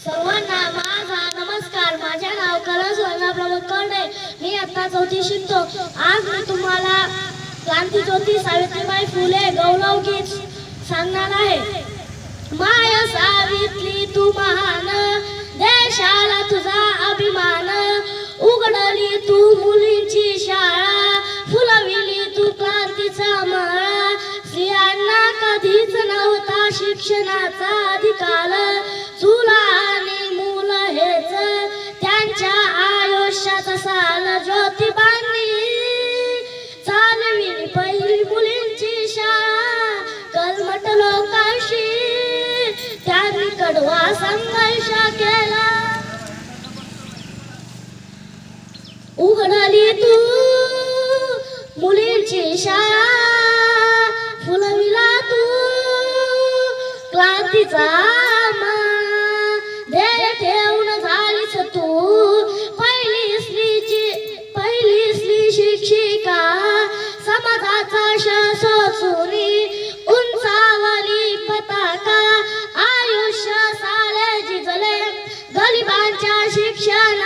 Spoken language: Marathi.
सर्वांना माझा नमस्कार. माझे नाव कला सुवर्णा प्रमोद कर्णे मी आता चौथी शिकतो. आज मी तुम्हाला क्रांती ज्योती सावित्रीबाई फुले गौरव गीत सांगणार आहे. माय सावित्री तू महान. देशाला तुझा अभिमान. उघडली तू मुलींची शाळा. फुलविली तू क्रांतीचा माळा. स्त्रियांना कधीच नव्हता शिक्षणाचा अधिकार. तुला कडवा संघर्ष केला. उघडली तू मुलींची शाळा फुलविला तू क्रांतीचा ध्येय ठेवून ಶಿಕ್ಷಣ